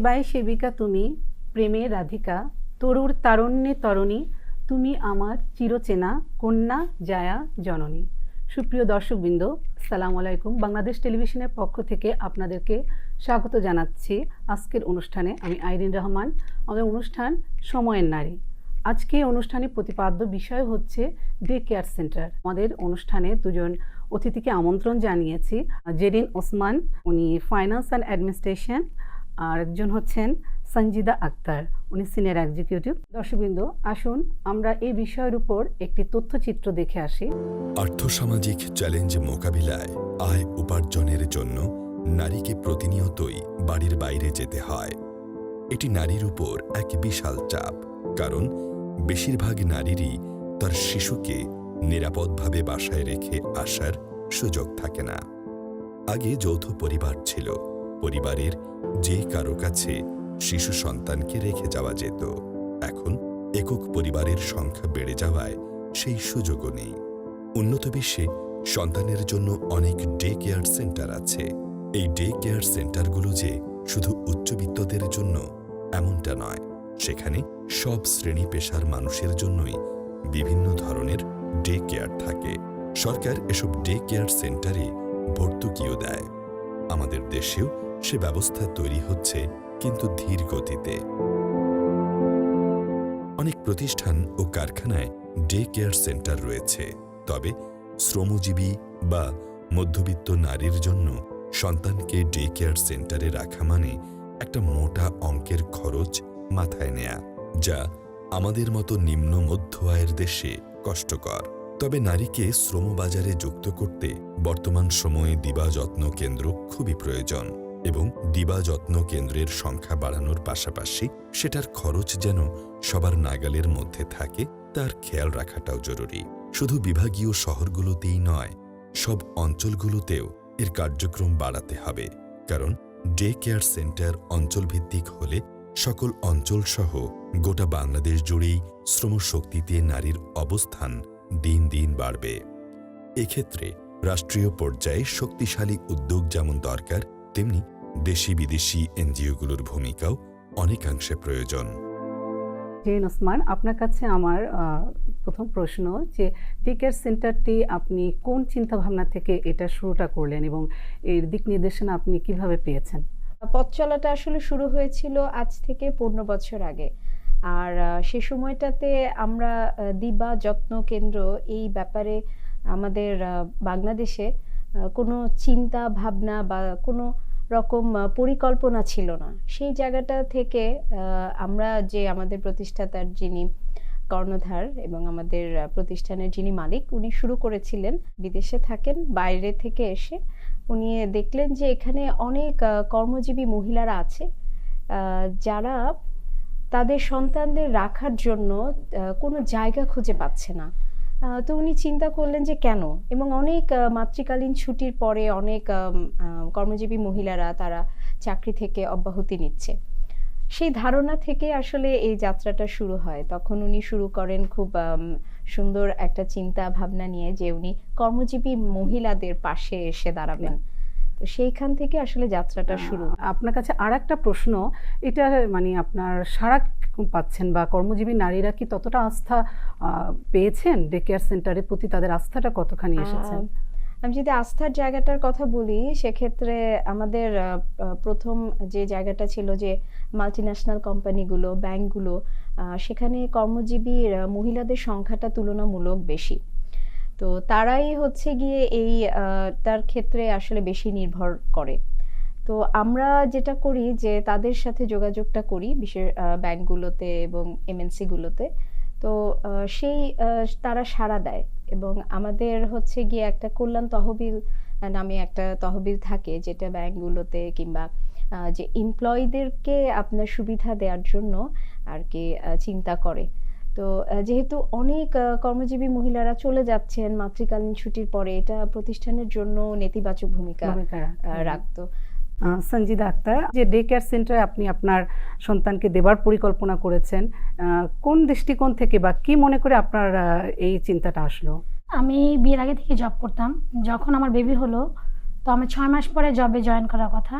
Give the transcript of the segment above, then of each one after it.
সেবায় সেবিকা তুমি, প্রেমে রাধিকা, তরুর তারণ্যে তরণী, তুমি আমার চিরচেনা কন্যা জায়া জননী। সুপ্রিয় দর্শকবৃন্দ সালাম আলাইকুম। বাংলাদেশ টেলিভিশনের পক্ষ থেকে আপনাদেরকে স্বাগত জানাচ্ছি আজকের অনুষ্ঠানে। আমি আইরিন রহমান। আমাদের অনুষ্ঠান সময়ের নারী। আজকে অনুষ্ঠানে প্রতিপাদ্য বিষয় হচ্ছে ডে কেয়ার সেন্টার আমাদের অনুষ্ঠানে দুজন অতিথিকে আমন্ত্রণ জানিয়েছি। জেরিন ওসমান, উনি ফাইন্যান্স অ্যান্ড অ্যাডমিনিস্ট্রেশন আর একজন হচ্ছেন সঞ্জিদা আক্তার। উনি সিনিয়র এক্সিকিউটিভ। দর্শকবৃন্দ, আসুন আমরা এই বিষয়ের উপর একটি তথ্যচিত্র দেখে আসি। আর্থসামাজিক চ্যালেঞ্জ মোকাবিলায় আয় উপার্জনের জন্য নারীকে প্রতিনিয়তই বাড়ির বাইরে যেতে হয়। এটি নারীর উপর এক বিশাল চাপ, কারণ বেশিরভাগ নারীরই তার শিশুকে নিরাপদভাবে বাসায় রেখে আসার সুযোগ থাকে না। আগে যৌথ পরিবার ছিল পরিবারের যে কারও কাছে শিশু সন্তানকে রেখে যাওয়া যেত, এখন একক পরিবারের সংখ্যা বেড়ে যাওয়ায় সেই সুযোগও নেই। উন্নত বিশ্বে সন্তানের জন্য অনেক ডে কেয়ার সেন্টার আছে। এই ডে কেয়ার সেন্টারগুলো যে শুধু উচ্চবিত্তদের জন্য এমনটা নয়, সেখানে সব শ্রেণি পেশার মানুষের জন্যই বিভিন্ন ধরনের ডে কেয়ার থাকে। সরকার এসব ডে কেয়ার সেন্টারে ভর্তুকিও দেয়। আমাদের দেশেও সে ব্যবস্থা তৈরি হচ্ছে কিন্তু ধীর গতিতে। অনেক প্রতিষ্ঠান ও কারখানায় ডে কেয়ার সেন্টার রয়েছে, তবে শ্রমজীবী বা মধ্যবিত্ত নারীর জন্য সন্তানকে ডে কেয়ার সেন্টারে রাখা মানে একটা মোটা অঙ্কের খরচ মাথায় নেয়া, যা আমাদের মতো নিম্ন মধ্য আয়ের দেশে কষ্টকর। তবে নারীকে শ্রমবাজারে যুক্ত করতে বর্তমান সময়ে দিবা যত্ন কেন্দ্র খুবই প্রয়োজন। এবং দিবা যত্ন কেন্দ্রের সংখ্যা বাড়ানোর পাশাপাশি সেটার খরচ যেন সবার নাগালের মধ্যে থাকে, তার খেয়াল রাখাটাও জরুরি। শুধু বিভাগীয় শহরগুলোতেই নয়, সব অঞ্চলগুলোতেও এর কার্যক্রম বাড়াতে হবে। কারণ ডে কেয়ার সেন্টার অঞ্চলভিত্তিক হলে সকল অঞ্চলসহ গোটা বাংলাদেশ জুড়েই শ্রমশক্তিতে নারীর অবস্থান দিন দিন বাড়বে। এক্ষেত্রে রাষ্ট্রীয় পর্যায়ে শক্তিশালী উদ্যোগ যেমন দরকার তেমনি দেশি বিদেশি এনজিওগুলোর ভূমিকাও অনেকাংশে প্রয়োজন। জেন ওসমান আপনার কাছে আমার প্রথম প্রশ্ন যে কেয়ার সেন্টারটি আপনি কোন চিন্তাভাবনা থেকে এটা শুরুটা করলেন এবং এর দিক নির্দেশনা আপনি কীভাবে পেয়েছেন? পথ চলাটা আসলে শুরু হয়েছিল আজ থেকে পনেরো বছর আগে। আর সে সময়টাতে আমরা দিবা যত্ন কেন্দ্র এই ব্যাপারে আমাদের আহ, বাংলাদেশে কোনো চিন্তা ভাবনা বা কোনো রকম পরিকল্পনা ছিল না। সেই জায়গাটা থেকে আমরা যে আমাদের প্রতিষ্ঠাতার যিনি কর্ণধার এবং আমাদের প্রতিষ্ঠানের যিনি মালিক, উনি শুরু করেছিলেন, বিদেশে থাকেন, বাইরে থেকে এসে উনি দেখলেন যে এখানে অনেক কর্মজীবী মহিলারা আছে যারা তাদের সন্তানদের রাখার জন্য কোনো জায়গা খুঁজে পাচ্ছে না। তো উনি চিন্তা করলেন যে কেন? এবং অনেক মাতৃকালীন ছুটির পরে অনেক কর্মজীবী মহিলারা তারা চাকরি থেকে অব্যাহতি নিচ্ছে। সেই ধারণা থেকে আসলে এই যাত্রাটা শুরু হয়। তখন উনি শুরু করেন খুব সুন্দর একটা চিন্তা ভাবনা নিয়ে যে উনি কর্মজীবী মহিলাদের পাশে এসে দাঁড়াবেন। তো সেইখান থেকে আসলে যাত্রাটা শুরু। আপনার কাছে আর একটা প্রশ্ন। এটা মানে আপনার সারা পাচ্ছেন বা কর্মজীবী নারীরা কি ততটা আস্থা পেয়েছেন? ডে কেয়ার সেন্টারের প্রতি তাদের আস্থাটা কতখানি এসেছেন আমি যদি আস্থার জায়গাটার কথা বলি সেক্ষেত্রে আমাদের প্রথম যে জায়গাটা ছিল যে মাল্টি ন্যাশনাল কোম্পানিগুলো ব্যাংকগুলো সেখানে কর্মজীবী মহিলাদের সংখ্যাটা তুলনামূলক বেশি। তো তারাই হচ্ছে গিয়ে এই তার ক্ষেত্রে আসলে বেশি নির্ভর করে। তো আমরা যেটা করি যে তাদের সাথে যোগাযোগটা করি বিশেষ ব্যাংকগুলোতে এবং এমএনসি গুলোতে তো সেই তারা সাড়া দেয় এবং আমাদের হচ্ছে গিয়ে একটা কল্যাণ তহবিল নামে একটা তহবিল থাকে যেটা ব্যাংকগুলোতে কিংবা যে এমপ্লয়ীদেরকে আপনার সুবিধা দেওয়ার জন্য আর কি চিন্তা করে। তো যেহেতু অনেক কর্মজীবী মহিলারা চলে যাচ্ছেন মাতৃকালীন ছুটির পরে এটা প্রতিষ্ঠানের জন্য নেতিবাচক ভূমিকা রাখতো। সঞ্জিদা আক্তার, যে ডে কেয়ার সেন্টারে আপনি আপনার সন্তানকে দেবার পরিকল্পনা করেছেন কোন দৃষ্টিকোণ থেকে বা কি মনে করে আপনার এই চিন্তাটা আসলো? আমি বিয়ের আগে থেকে জব করতাম। যখন আমার বেবি হলো, তো আমি ছয় মাস পরে জবে জয়েন করার কথা।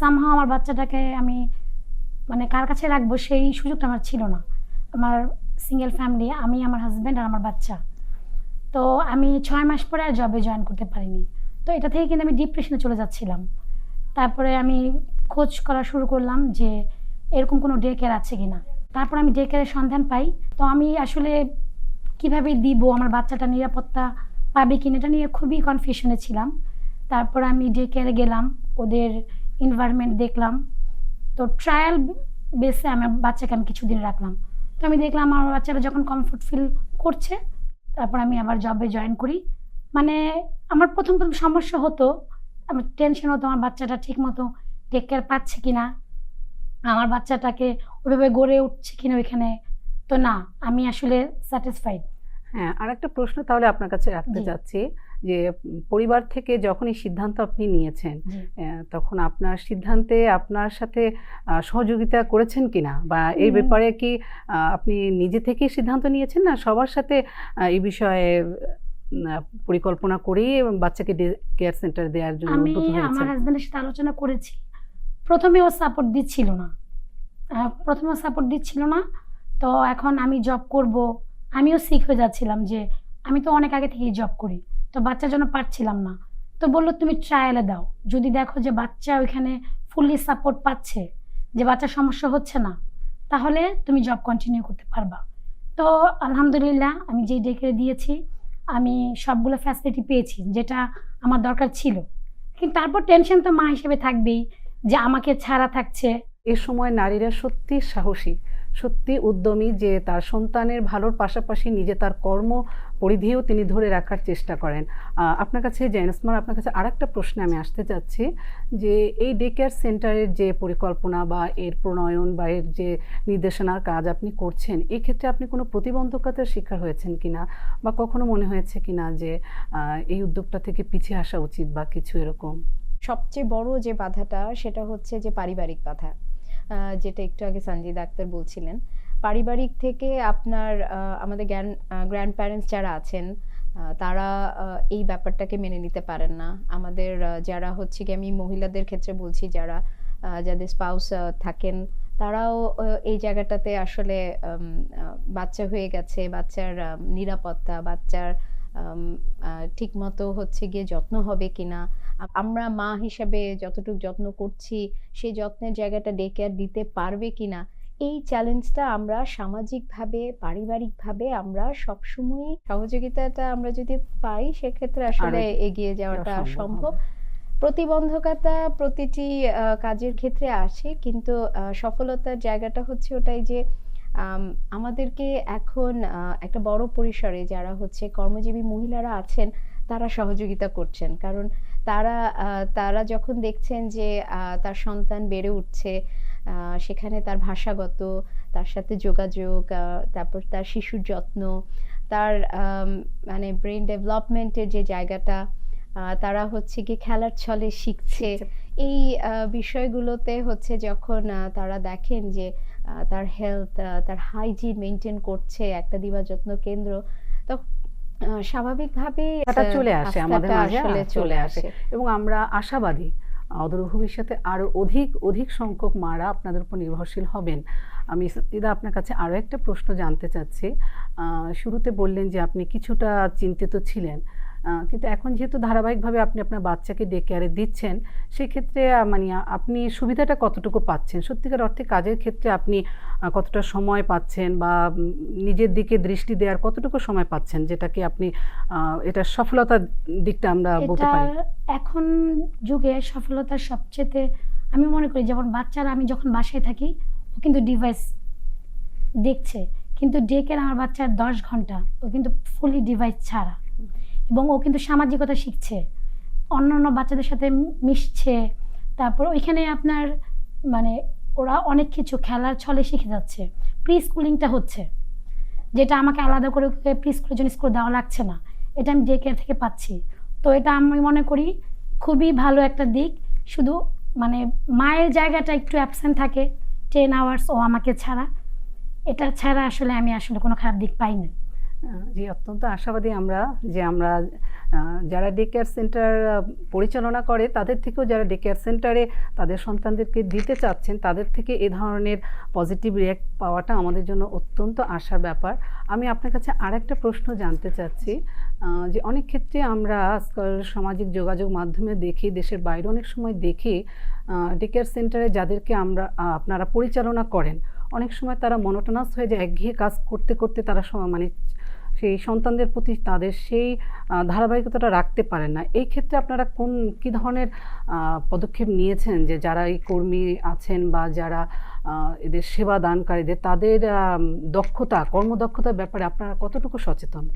সামহাও আমার বাচ্চাটাকে আমি মানে কার কাছে রাখব সেই সুযোগটা আমার ছিল না। আমার সিঙ্গেল ফ্যামিলি আমি, আমার হাজব্যান্ড আর আমার বাচ্চা। তো আমি ছয় মাস পরে আর জবে জয়েন করতে পারিনি। তো এটা থেকে কিন্তু আমি ডিপ্রেশনে চলে যাচ্ছিলাম। তারপরে আমি খোঁজ করা শুরু করলাম যে এরকম কোনো ডে কেয়ার আছে কিনা। তারপর আমি ডে কেয়ারের সন্ধান পাই। তো আমি আসলে কীভাবে দিব, আমার বাচ্চাটা নিরাপত্তা পাবে কিনা, এটা নিয়ে খুবই কনফিউশনে ছিলাম। তারপর আমি ডে কেয়ারে গেলাম, ওদের এনভায়রনমেন্ট দেখলাম। তো ট্রায়াল বেসে আমার বাচ্চাকে আমি কিছুদিন রাখলাম। তো আমি দেখলাম আমার বাচ্চারা যখন কমফোর্ট ফিল করছে, তারপর আমি আবার জবে জয়েন করি। মানে আমার প্রথম প্রথম সমস্যা হতো আমার টেনশন হতো আমার বাচ্চাটা ঠিক মতো টেক কেয়ার পাচ্ছে কি না আমার বাচ্চাটাকে ওইভাবে গড়ে উঠছে কিনা ওইখানে? তো না আমি আসলে স্যাটিসফাইড হ্যাঁ আর একটা প্রশ্ন তাহলে আপনার কাছে রাখতে চাচ্ছি যে পরিবার থেকে যখন এই সিদ্ধান্ত আপনি নিয়েছেন তখন আপনার সিদ্ধান্তে আপনার সাথে সহযোগিতা করেছেন কিনা? বা এই ব্যাপারে কি আপনি নিজে থেকেই সিদ্ধান্ত নিয়েছেন না সবার সাথে এই বিষয়ে পরিকল্পনা করেই বাচ্চাকে কেয়ার সেন্টার দেওয়ার জন্য আমি আমার হয়েছেন হাজব্যান্ডের সাথে আলোচনা করেছি। প্রথমে ও সাপোর্ট দিচ্ছিল না। প্রথমে সাপোর্ট দিচ্ছিল না। তো এখন আমি জব করব। আমিও সিক হয়ে যাচ্ছিলাম যে আমি তো অনেক আগে থেকেই জব করি। তো বাচ্চার জন্য পারছিলাম না। তো বলল তুমি ট্রায়ালে দাও। যদি দেখো যে বাচ্চা ওইখানে ফুললি সাপোর্ট পাচ্ছে যে বাচ্চার সমস্যা হচ্ছে না তাহলে তুমি জব কন্টিনিউ করতে পারবা। তো আলহামদুলিল্লাহ আমি যেই ডেকে দিয়েছি আমি সবগুলো ফ্যাসিলিটি পেয়েছি, যেটা আমার দরকার ছিল। কিন্তু তারপর টেনশন তো মা হিসেবে থাকবেই, যে আমাকে ছাড়া থাকছে। এ সময় নারীরা সত্যি সাহসী। সত্যি উদ্যমী যে তার সন্তানের ভালোর পাশাপাশি নিজে তার কর্ম পরিধিও তিনি ধরে রাখার চেষ্টা করেন। আপনার কাছে জেনসমার আপনার কাছে আরেকটা প্রশ্নে আমি আসতে চাচ্ছি যে এই ডে কেয়ার সেন্টারের যে পরিকল্পনা বা এর প্রণয়ন বা এর যে নির্দেশনার কাজ আপনি করছেন এই ক্ষেত্রে আপনি কোনো প্রতিবন্ধকতার শিকার হয়েছেন কিনা? বা কখনো মনে হয়েছে কিনা যে এই উদ্যোগটা থেকে পিছিয়ে আসা উচিত বা কিছু এরকম? সবচেয়ে বড় যে বাধাটা সেটা হচ্ছে যে পারিবারিক বাধা। যেটা একটু আগে সঞ্জিদ আক্তার বলছিলেন। পারিবারিক থেকে আপনার আমাদের গ্র্যান্ড গ্র্যান্ড প্যারেন্টস যারা আছেন তারা এই ব্যাপারটাকে মেনে নিতে পারেন না। আমাদের যারা হচ্ছে কি আমি মহিলাদের ক্ষেত্রে বলছি, যারা যাদের স্পাউস থাকেন, তারাও এই জায়গাটাতে আসলে বাচ্চা হয়ে গেছে, বাচ্চার নিরাপত্তা, বাচ্চার ঠিক মতো হচ্ছে গিয়ে যত্ন হবে কিনা আমরা মা হিসেবে যতটুকু যত্ন করছি সেই যত্নের জায়গাটা ডে কেয়ার দিতে পারবে কিনা এই চ্যালেঞ্জটা আমরা সামাজিকভাবে পারিবারিকভাবে আমরা সবসময়ই সহযোগিতাটা আমরা যদি পাই সেক্ষেত্রে আসলে এগিয়ে যাওয়াটা সম্ভব প্রতিবন্ধকতা প্রতিটি কাজের ক্ষেত্রে আসে কিন্তু সফলতার জায়গাটা হচ্ছে ওটাই যে আম, আমাদেরকে এখন একটা বড় পরিসরে যারা হচ্ছে কর্মজীবী মহিলারা আছেন তারা সহযোগিতা করছেন। কারণ তারা তারা যখন দেখছেন যে তার সন্তান বেড়ে উঠছে সেখানে তার ভাষাগত তার সাথে যোগাযোগ তারপর তার শিশুর যত্ন তার মানে ব্রেন ডেভেলপমেন্টের যে জায়গাটা তারা হচ্ছে কি খেলার ছলে শিখছে। এই বিষয়গুলোতে হচ্ছে যখন তারা দেখেন যে তার হেলথ তার হাইজিন মেনটেন করছে একটা দিবা যত্ন কেন্দ্র তখন আহ, স্বাভাবিকভাবেই আস্থাটা চলে আসে আমাদের মাঝে আসলে চলে আসে। এবং আমরা আশাবাদী অদূর ভবিষ্যতে আরও অধিক অধিক সংখ্যক মারা আপনাদের উপর নির্ভরশীল হবেন। আমি দিদা আপনার কাছে আরও একটা প্রশ্ন জানতে চাচ্ছি। আহ, শুরুতে বললেন যে আপনি কিছুটা চিন্তিত ছিলেন। কিন্তু এখন যেহেতু ধারাবাহিকভাবে আপনি আপনার বাচ্চাকে ডে কেয়ারে দিচ্ছেন সেক্ষেত্রে মানে আপনি সুবিধাটা কতটুকু পাচ্ছেন? সত্যিকার অর্থে কাজের ক্ষেত্রে আপনি কতটা সময় পাচ্ছেন বা নিজের দিকে দৃষ্টি দেওয়ার কতটুকু সময় পাচ্ছেন যেটাকে আপনি এটা সফলতার দিকটা আমরা বলতে পারি? এখন যুগে সফলতার সবচেয়ে আমি মনে করি যেমন বাচ্চারা আমি যখন বাসায় থাকি ও কিন্তু ডিভাইস দেখছে কিন্তু ডেকের আমার বাচ্চার দশ ঘণ্টা ও কিন্তু ফুলি ডিভাইস ছাড়া। এবং ও কিন্তু সামাজিকতা শিখছে। অন্য অন্য বাচ্চাদের সাথে মিশছে। তারপর ওইখানে আপনার মানে ওরা অনেক কিছু খেলার ছলে শিখে যাচ্ছে। প্রি স্কুলিংটা হচ্ছে। যেটা আমাকে আলাদা করে প্রি স্কুলের জন্য স্কুল দেওয়া লাগছে না। এটা আমি ডে কেয়ার থেকে পাচ্ছি। তো এটা আমি মনে করি খুবই ভালো একটা দিক। শুধু মানে মায়ের জায়গাটা একটু অ্যাবসেন্ট থাকে। টেন আওয়ার্স ও আমাকে ছাড়া। এটা ছাড়া আসলে আমি আসলে কোনো খারাপ দিক পাই না আহ, জি অত্যন্ত আশাবাদী আমরা যে আমরা যারা ডে কেয়ার সেন্টার পরিচালনা করে, তাদের থেকেও যারা ডে কেয়ার সেন্টারে তাদের সন্তানদেরকে দিতে চাচ্ছেন, তাদের থেকে এ ধরনের পজিটিভ রিয়াক্ট পাওয়াটা আমাদের জন্য অত্যন্ত আশার ব্যাপার। আমি আপনার কাছে আর একটা প্রশ্ন জানতে চাচ্ছি যে অনেক ক্ষেত্রে আমরা আজকাল সামাজিক যোগাযোগ মাধ্যমে দেখি, দেশের বাইরে অনেক সময় দেখি ডে কেয়ার সেন্টারে যাদেরকে আমরা আপনারা পরিচালনা করেন, অনেক সময় তারা মনোটনাস হয়ে যায়, একঘেয়ে কাজ করতে করতে তারা মানে সেই সন্তানদের প্রতি তাদের সেই ধারাবাহিকতাটা রাখতে পারেন না। এই ক্ষেত্রে আপনারা কোন, কি ধরনের পদক্ষেপ নিয়েছেন যে যারা এই কর্মী আছেন বা যারা এদের সেবা দানকারীদের, তাদের দক্ষতা, কর্মদক্ষতার ব্যাপারে আপনারা কতটুকু সচেতন?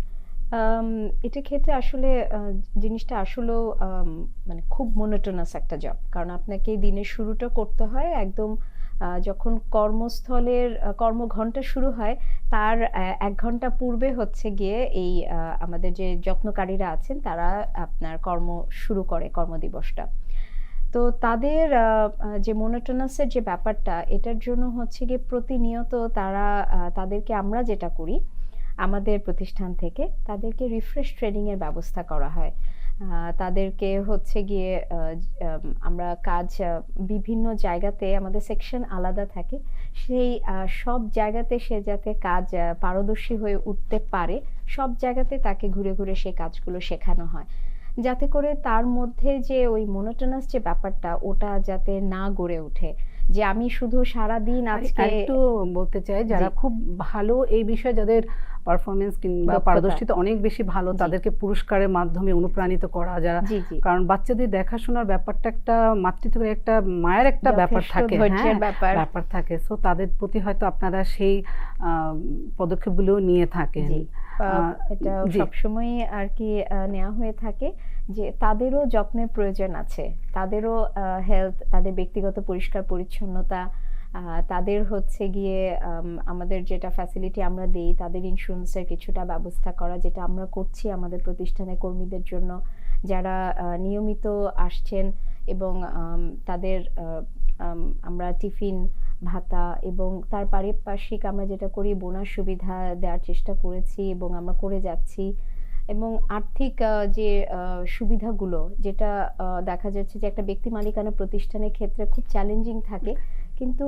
এটা ক্ষেত্রে আসলে জিনিসটা আসলেও মানে খুব মনোটোনাস একটা জব কারণ আপনাকে দিনের শুরুটা করতে হয় একদম যখন কর্মস্থলের কর্মঘণ্টা শুরু হয়, তার এক ঘণ্টা পূর্বে হচ্ছে গিয়ে এই আমাদের যে যত্নকারীরা আছেন, তারা আপনার কর্ম শুরু করে কর্মদিবসটা। তো তাদের যে মনোটোনাসের যে ব্যাপারটা, এটার জন্য হচ্ছে গিয়ে প্রতিনিয়ত তারা তাদেরকে আমরা যেটা করি, আমাদের প্রতিষ্ঠান থেকে তাদেরকে রিফ্রেশ ট্রেনিং এর ব্যবস্থা করা হয়। তাদেরকে হচ্ছে গিয়ে আমরা কাজ বিভিন্ন জায়গাতে আমাদের সেকশন আলাদা থাকে। সেই সব জায়গাতে সে যাতে কাজ পারদর্শী হয়ে উঠতে পারে সব জায়গাতে তাকে ঘুরে ঘুরে সে কাজগুলো শেখানো হয়। যাতে করে তার মধ্যে যে ওই মনোটোনাস যে ব্যাপারটা ওটা যাতে না গড়ে ওঠে। যে আমি শুধু সারা দিন আজকে একটু বলতে চাই যারা খুব ভালো এই বিষয়ে যাদের পারফরমেন্স কিংবা। পারদর্শিতা অনেক বেশি ভালো তাদেরকে পুরস্কারের মাধ্যমে অনুপ্রাণিত করা যারা কারণ বাচ্চাদের দেখাশোনার ব্যাপারটা একটা মাতৃত্বের একটা মায়ের একটা ব্যাপার থাকে হ্যাঁ? ব্যাপার। থাকে। সো তাদের প্রতি হয়তো আপনারা সেই পদক্ষেপগুলো নিয়ে থাকেন। এটা সবসময় আর কি নেওয়া হয়ে থাকে যে তাদেরও যত্নের প্রয়োজন আছে। তাদেরও হেলথ তাদের ব্যক্তিগত পরিষ্কার পরিচ্ছন্নতা তাদের হচ্ছে গিয়ে আমাদের যেটা ফ্যাসিলিটি আমরা দেই, তাদের ইন্স্যুরেন্সের কিছুটা ব্যবস্থা করা, যেটা আমরা করছি আমাদের প্রতিষ্ঠানের কর্মীদের জন্য। যারা নিয়মিত আসছেন এবং তাদের আমরা টিফিন, ভাতা এবং তার পারিপার্শ্বিক আমরা যেটা করি, বোনাস সুবিধা দেওয়ার চেষ্টা করেছি এবং আমরা করে যাচ্ছি। এবং আর্থিক যে সুবিধাগুলো, যেটা দেখা যাচ্ছে যে, একটা ব্যক্তি মালিকানা প্রতিষ্ঠানের ক্ষেত্রে খুব চ্যালেঞ্জিং থাকে। কিন্তু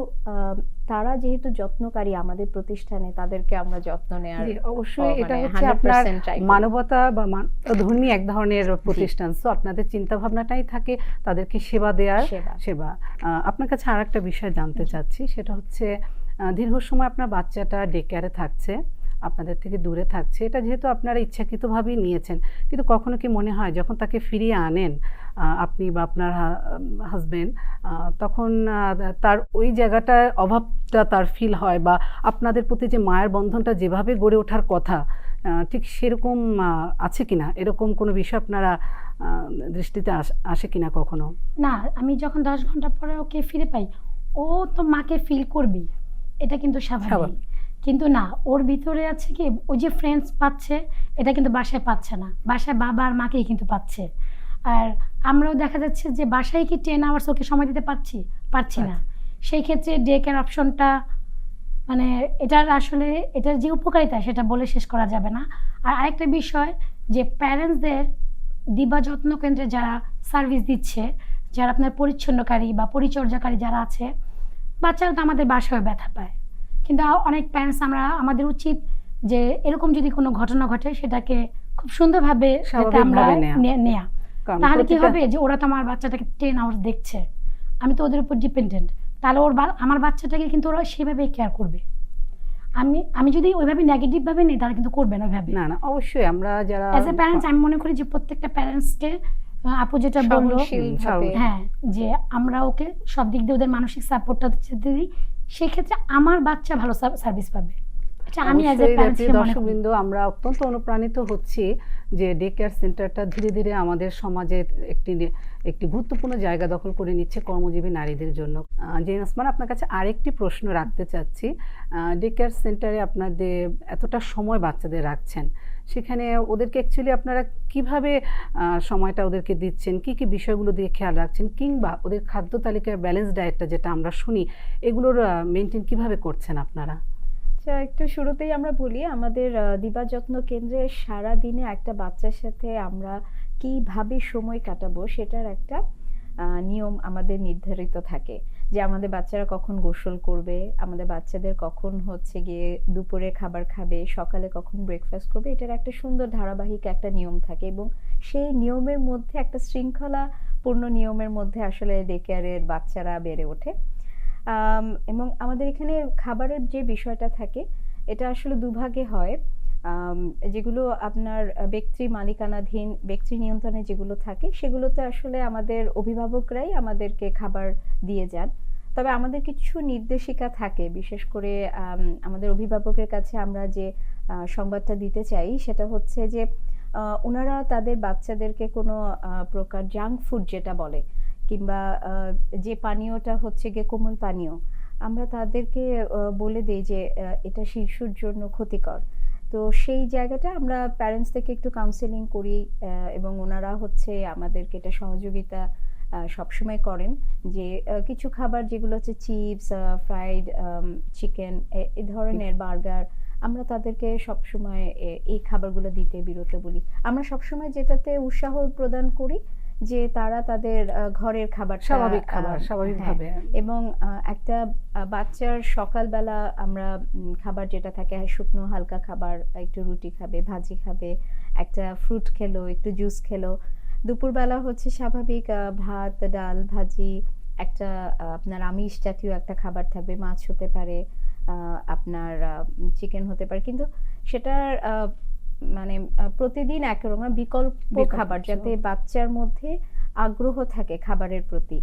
তারা যেহেতু যত্নকারী আমাদের প্রতিষ্ঠানে তাদেরকে আমরা যত্ন নেওয়ার জি, অবশ্যই মানে এটা হচ্ছে আপনার 100% try করি। মানবতা বা ধর্মী এক ধরনের প্রতিষ্ঠান। সো আপনাদের চিন্তা ভাবনাটাই থাকে তাদেরকে সেবা দেওয়ার সেবা। আপনার কাছে আর একটা বিষয় জানতে চাচ্ছি সেটা হচ্ছে দীর্ঘ সময় আপনার বাচ্চাটা ডে কেয়ারে থাকছে আপনাদের থেকে দূরে থাকছে এটা যেহেতু আপনারা ইচ্ছাকৃতভাবেই নিয়েছেন কিন্তু কখনো কি মনে হয় যখন তাকে ফিরিয়ে আনেন আপনি বা আপনার হাজবেন্ড তখন তার ওই জায়গাটার অভাবটা তার ফিল হয় বা আপনাদের প্রতি যে মায়ের বন্ধনটা যেভাবে গড়ে ওঠার কথা ঠিক সেরকম আছে কিনা? এরকম কোনো বিষয় আপনারা দৃষ্টিতে আস- কিনা কখনো? না আমি যখন দশ ঘণ্টা পরে ওকে ফিরে পাই ও তো মাকে ফিল করবেই। এটা কিন্তু স্বাভাবিক। কিন্তু না ওর ভিতরে আছে কি ও যে ফ্রেন্ডস পাচ্ছে এটা কিন্তু বাসায় পাচ্ছে না। বাসায় বাবা আর মাকেই কিন্তু পাচ্ছে। আর আমরাও দেখা যাচ্ছে যে বাসায় কি টেন আওয়ার্স ওকে সময় দিতে পারছি? পারছি না। সেই ক্ষেত্রে ডে কেয়ার অপশনটা মানে এটার আসলে এটার যে উপকারিতা সেটা বলে শেষ করা যাবে না। আর আরেকটা বিষয় যে প্যারেন্টসদের দিবা যত্ন কেন্দ্রে যারা সার্ভিস দিচ্ছে যারা আপনার পরিচ্ছন্নকারী বা পরিচর্যাকারী যারা আছে বাচ্চারা তো আমাদের বাসায় ব্যথা পায়। কিন্তু অনেক প্যারেন্টস আমরা আমাদের উচিত যে এরকম যদি কোনো ঘটনা ঘটে সেটাকে খুব সুন্দরভাবে আমরা নেয়া। তাহলে কি হবে যে ওরা তো আমার বাচ্চাটাকে টেন আওয়ার্স দেখছে? আমি তো ওদের উপর ডিপেন্ডেন্ট তাহলে ওর আমার বাচ্চাটাকে কিন্তু ওরা সেভাবে কেয়ার করবে। আমি আমি যদি ওইভাবে নেগেটিভ ভাবে নিই তারা কিন্তু করবে না ওইভাবে। না না অবশ্যই আমরা যারা অ্যাজ এ প্যারেন্টস আমি মনে করি যে প্রত্যেকটা প্যারেন্টসকে আপু যেটা বলল ভাবে। হ্যাঁ যে আমরা ওকে সব দিক দিয়ে ওদের মানসিক সাপোর্টটা দিই। সেক্ষেত্রে আমার বাচ্চা ভালো সার্ভিস পাবে। এটা আমি অ্যাজ এ প্যারেন্টস দর্শকবৃন্দ আমরা অত্যন্ত অনুপ্রাণিত হচ্ছি। যে ডে কেয়ার সেন্টারটা ধীরে ধীরে আমাদের সমাজের একটি একটি গুরুত্বপূর্ণ জায়গা দখল করে নিচ্ছে কর্মজীবী নারীদের জন্য। যে আসমান, আপনার কাছে আরেকটি প্রশ্ন রাখতে চাচ্ছি। ডে কেয়ার সেন্টারে আপনাদের এতটা সময় বাচ্চাদের রাখছেন, সেখানে ওদেরকে অ্যাকচুয়ালি আপনারা কীভাবে সময়টা ওদেরকে দিচ্ছেন, কি কি বিষয়গুলো দিয়ে খেয়াল রাখছেন, কিংবা ওদের খাদ্য তালিকার ব্যালেন্স ডায়েটটা যেটা আমরা শুনি, এগুলোর মেনটেন কীভাবে করছেন আপনারা? আচ্ছা একটু শুরুতেই আমরা বলি, আমাদের দিবা যত্ন কেন্দ্রে সারা দিনে একটা বাচ্চার সাথে আমরা কীভাবে সময় কাটাবো সেটার একটা নিয়ম আমাদের নির্ধারিত থাকে। যে আমাদের বাচ্চারা কখন গোসল করবে, আমাদের বাচ্চাদের কখন হচ্ছে গিয়ে দুপুরে খাবার খাবে, সকালে কখন ব্রেকফাস্ট করবে, এটার একটা সুন্দর ধারাবাহিক একটা নিয়ম থাকে এবং সেই নিয়মের মধ্যে একটা শৃঙ্খলা পূর্ণ নিয়মের মধ্যে আসলে ডে কেয়ারের বাচ্চারা বেড়ে ওঠে। এবং আমাদের এখানে খাবারের যে বিষয়টা থাকে, এটা আসলে দুভাগে হয়। যেগুলো আপনার ব্যক্তি মালিকানাধীন, ব্যক্তি নিয়ন্ত্রণে যেগুলো থাকে, সেগুলোতে আসলে আমাদের অভিভাবকরাই আমাদেরকে খাবার দিয়ে যান। তবে আমাদের কিছু নির্দেশিকা থাকে, বিশেষ করে আমাদের অভিভাবকের কাছে আমরা যে সংবাদটা দিতে চাই, সেটা হচ্ছে যে ওনারা তাদের বাচ্চাদেরকে কোনো প্রকার জাঙ্ক ফুড যেটা বলে কিংবা যে পানীয়টা হচ্ছে গিয়ে কোমল পানীয়, আমরা তাদেরকে বলে দিই যে এটা শিশুর জন্য ক্ষতিকর। তো সেই জায়গাটা আমরা প্যারেন্টস থেকে একটু কাউন্সেলিং করি এবং ওনারা হচ্ছে আমাদেরকে এটা সহযোগিতা সবসময় করেন যে কিছু খাবার যেগুলো হচ্ছে চিপস ফ্রাইড চিকেন এই ধরনের বার্গার আমরা তাদেরকে সবসময় এই খাবারগুলো দিতে বিরত বলি। আমরা সবসময় যেটাতে উৎসাহ প্রদান করি যে তারা তাদের ঘরের খাবার স্বাভাবিক খাবার স্বাভাবিকভাবে। এবং আহ, একটা বাচ্চার সকালবেলা আমরা খাবার যেটা থাকে হ্যাঁ, শুকনো হালকা খাবার একটু রুটি খাবে ভাজি খাবে একটা ফ্রুট খেলো একটু জুস খেলো। দুপুরবেলা হচ্ছে স্বাভাবিক আহ, ভাত ডাল ভাজি একটা আপনার আমিষ জাতীয় একটা খাবার থাকবে মাছ হতে পারে আহ, আপনার চিকেন হতে পারে। কিন্তু সেটার আহ, মানে প্রতিদিন একরকম বিকল্প খাবার যাতে বাচ্চার মধ্যে আগ্রহ থাকে খাবারের প্রতি।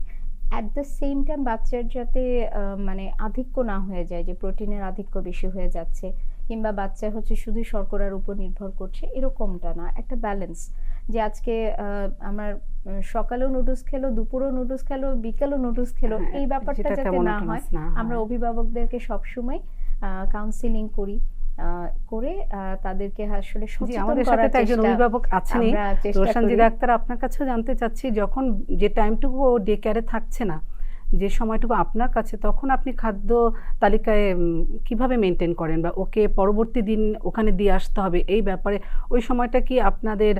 অ্যাট দ্য সেম টাইম বাচ্চার যাতে মানে আধিক্য না হয়ে যায় যে প্রোটিনের আধিক্য বেশি হয়ে যাচ্ছে কিংবা বাচ্চা হচ্ছে শুধু শর্করার উপর নির্ভর করছে এরকমটা না। একটা ব্যালেন্স যে আজকে আমার সকালেও নুডলস খেলো দুপুরেও নুডলস খেলো বিকেলও নুডলস খেলো এই ব্যাপারটা যাতে না হয় আমরা অভিভাবকদেরকে সবসময় কাউন্সিলিং করি। করে তাদেরকে আসলে আমাদের সাথে তো একজন অভিভাবক তো চেষ্টা আক্তার আপনার কাছেও জানতে চাচ্ছি যখন যে টাইমটুকু ও ডে কেয়ারে থাকছে না যে সময়টুকু আপনার কাছে তখন আপনি খাদ্য তালিকায় কীভাবে মেনটেন করেন? বা ওকে পরবর্তী দিন ওখানে দিয়ে আসতে হবে এই ব্যাপারে ওই সময়টা কি আপনাদের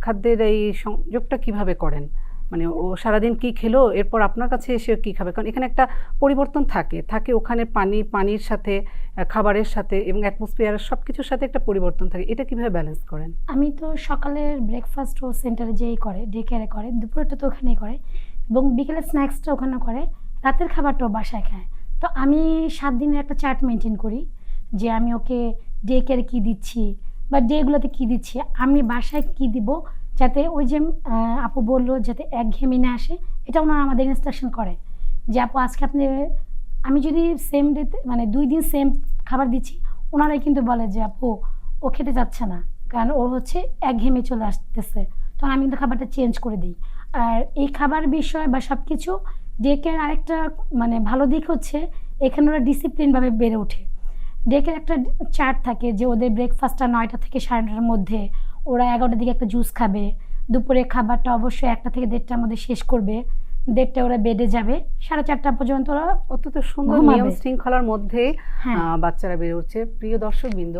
খাদ্যের এই সংযোগটা কীভাবে করেন? মানে ও সারাদিন কি খেলো, এরপর আপনার কাছে এসে কি খাবে? কারণ এখানে একটা পরিবর্তন থাকে থাকে ওখানে পানি, পানির সাথে খাবারের সাথে এবং অ্যাটমসফিয়ারের সব কিছুর সাথে একটা পরিবর্তন থাকে। এটা কীভাবে ব্যালেন্স করেন? আমি তো সকালের ব্রেকফাস্ট ও সেন্টারে যেই করে ডে কেয়ারে করে, দুপুরটা তো ওখানেই করে এবং বিকেলের স্ন্যাক্সটা ওখানে করে, রাতের খাবারটাও বাসায় খায়। তো আমি সাত দিনের একটা চার্ট মেনটেন করি যে আমি ওকে ডে কেয়ারে কী দিচ্ছি বা ডেগুলোতে কী দিচ্ছি, আমি বাসায় কী দিব যাতে ওই যে আপু বলল যাতে একঘেয়েমি না আসে, এটা ওনারা আমাদের ইনস্ট্রাকশন করে। যে আপু, আজকে আপনি, আমি যদি সেম ডেতে মানে দুই দিন সেম খাবার দিচ্ছি, ওনারাই কিন্তু বলে যে আপু, ও খেতে যাচ্ছে না, কারণ ওর হচ্ছে একঘেয়েমি চলে আসতেছে। তখন আমি কিন্তু খাবারটা চেঞ্জ করে দিই। আর এই খাবার বিষয় বা সব কিছু ডেকের আরেকটা মানে ভালো দিক হচ্ছে, এখানে ওরা ডিসিপ্লিনভাবে বেড়ে ওঠে। ডেকের একটা চার্ট থাকে যে ওদের ব্রেকফাস্টটা নয়টা থেকে সাড়ে নটার মধ্যে ওরা এগারোটার দিকে একটা জুস খাবে। দুপুরে খাবারটা অবশ্যই একটা থেকে দেড়টার মধ্যে শেষ করবে। দেড়টা ওরা বেডে যাবে। সাড়ে চারটা পর্যন্ত ওরা অত্যন্ত সুন্দর নিয়ম শৃঙ্খলার মধ্যে হ্যাঁ। বাচ্চারা বেড়ে উঠছে প্রিয় দর্শকবৃন্দ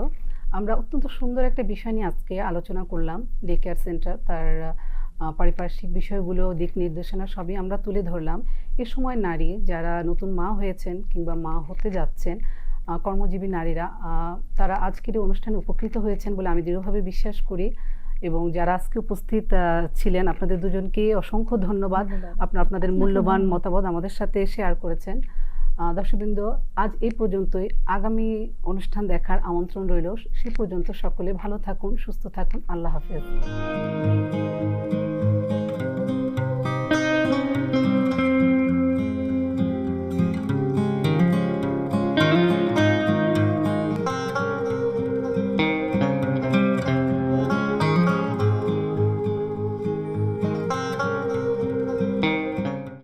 আমরা অত্যন্ত সুন্দর একটা বিষয় নিয়ে আজকে আলোচনা করলাম। ডে কেয়ার সেন্টার তার পারিপার্শ্বিক বিষয়গুলো দিক নির্দেশনা সবই আমরা তুলে ধরলাম। এ সময় নারী যারা নতুন মা হয়েছেন কিংবা মা হতে যাচ্ছেন কর্মজীবী নারীরা তারা আজকের এই অনুষ্ঠানে উপকৃত হয়েছেন বলে আমি দৃঢ়ভাবে বিশ্বাস করি এবং যারা আজকে উপস্থিত ছিলেন আপনাদের দুজনকে অসংখ্য ধন্যবাদ। আপনার আপনাদের মূল্যবান মতামত আমাদের সাথে শেয়ার করেছেন। দর্শকবৃন্দ আজ এই পর্যন্তই। আগামী অনুষ্ঠান দেখার আমন্ত্রণ রইল। সে পর্যন্ত সকলে ভালো থাকুন সুস্থ থাকুন। আল্লাহ হাফেজ।